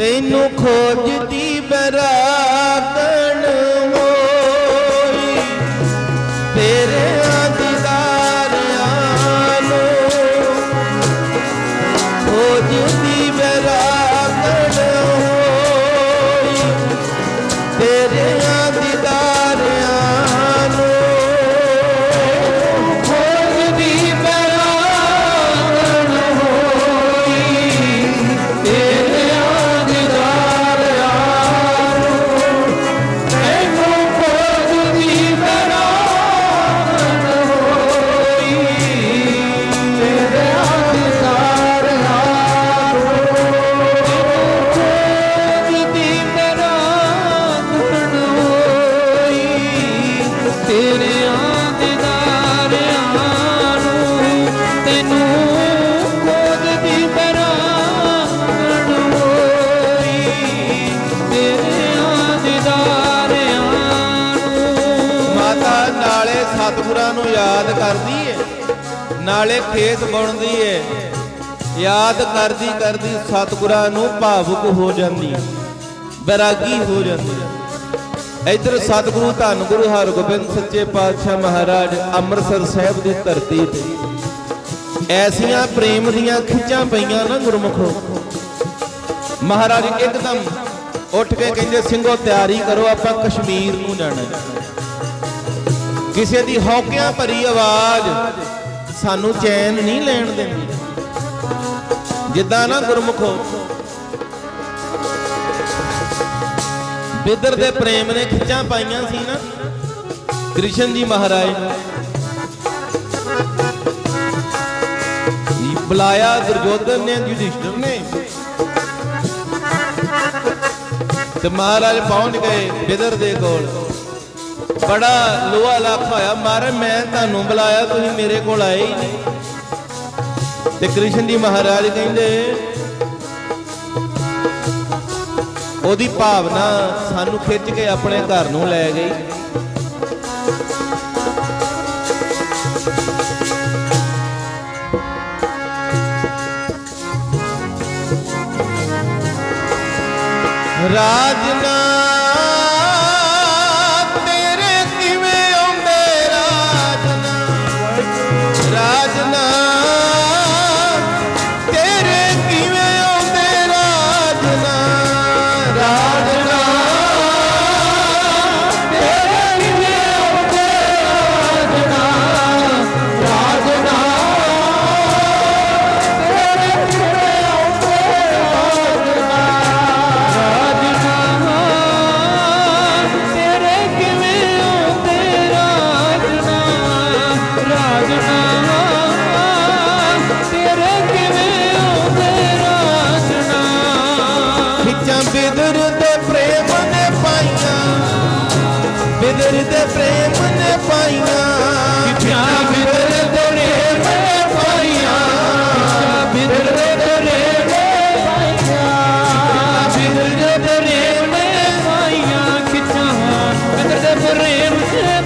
ਤੈਨੂੰ ਖੋਜਦੀ ਬਰਾਤਣ ਨਾਲੇ ਸਤਿਗੁਰਾਂ ਨੂੰ ਯਾਦ ਕਰਦੀ ਏ। ਨਾਲੇ ਖੇਤ ਬੁਣਦੀ ਏ। ਯਾਦ ਕਰਦੀ ਕਰਦੀ ਸਤਿਗੁਰਾਂ ਨੂੰ ਭਾਵੁਕ ਹੋ ਜਾਂਦੀ ਬੈਰਾਗੀ ਹੋ ਜਾਂਦੀ ਇਧਰ ਸਤਿਗੁਰੂ ਧੰਨ ਗੁਰੂ ਹਰਗੋਬਿੰਦ ਸੱਚੇ ਪਾਤਸ਼ਾਹ ਮਹਾਰਾਜ ਅੰਮ੍ਰਿਤਸਰ ਸਾਹਿਬ ਦੀ ਧਰਤੀ ਤੇ। ਐਸੀਆਂ ਪ੍ਰੇਮ ਦੀਆਂ ਖਿੱਚਾਂ ਪਈਆਂ ਨਾ ਗੁਰਮੁਖੋ। ਮਹਾਰਾਜ ਇੱਕਦਮ ਉੱਠ ਕੇ ਕਹਿੰਦੇ, ਸਿੰਘੋ, ਤਿਆਰੀ ਕਰੋ, ਆਪਾਂ ਕਸ਼ਮੀਰ ਨੂੰ ਜਾਣਾ ਹੈ। ਕਿਸੇ ਦੀ ਹੌਕਿਆਂ ਭਰੀ ਆਵਾਜ਼ ਸਾਨੂੰ ਚੈਨ ਨਹੀਂ ਲੈਣ ਦਿੰਦੀ। ਜਿੱਦਾਂ ਨਾ ਗੁਰਮੁਖੋ ਬਿਦਰ ਦੇ ਪ੍ਰੇਮ ਨੇ ਖਿੱਚਾਂ ਪਾਈਆਂ ਸੀ ਨਾ, ਕ੍ਰਿਸ਼ਨ ਜੀ ਮਹਾਰਾਜ ਇਹ ਬੁਲਾਇਆ ਦੁਰਯੋਧਨ ਨੇ ਯੁਧਿਸ਼ਠਰ ਨੇ। ਤੇ ਮਹਾਰਾਜ ਪਹੁੰਚ ਗਏ ਬਿਦਰ ਦੇ ਕੋਲ। ਬੜਾ ਲੋਹਾ ਲੱਖ ਹੋਇਆ। ਮਾਰੇ, ਮੈਂ ਤੁਹਾਨੂੰ ਬੁਲਾਇਆ, ਤੁਸੀਂ ਮੇਰੇ ਕੋਲ ਆਏ ਹੀ ਨਹੀਂ। ਤੇ ਕ੍ਰਿਸ਼ਨ ਜੀ ਮਹਾਰਾਜ ਕਹਿੰਦੇ, ਉਹਦੀ ਭਾਵਨਾ ਸਾਨੂੰ ਖਿੱਚ ਕੇ ਆਪਣੇ ਘਰ ਨੂੰ ਲੈ ਗਈ। ਰਾਜਨਾ ਤੇਰੇ ਤੇ ਪ੍ਰੇਮ ਨੇ ਪਾਈਆਂ। ਕਿਥਿਆ ਬਿਨ ਤੇਰੇ ਮੈਂ ਪਾਈਆਂ? ਕਿਥਿਆ ਬਿਨ ਤੇਰੇ ਮੈਂ ਪਾਈਆਂ? ਬਿਨ ਤੇਰੇ ਮੈਂ ਪਾਈਆਂ? ਕਿਥਿਆ ਤੇਰੇ ਪ੍ਰੇਮ ਨੇ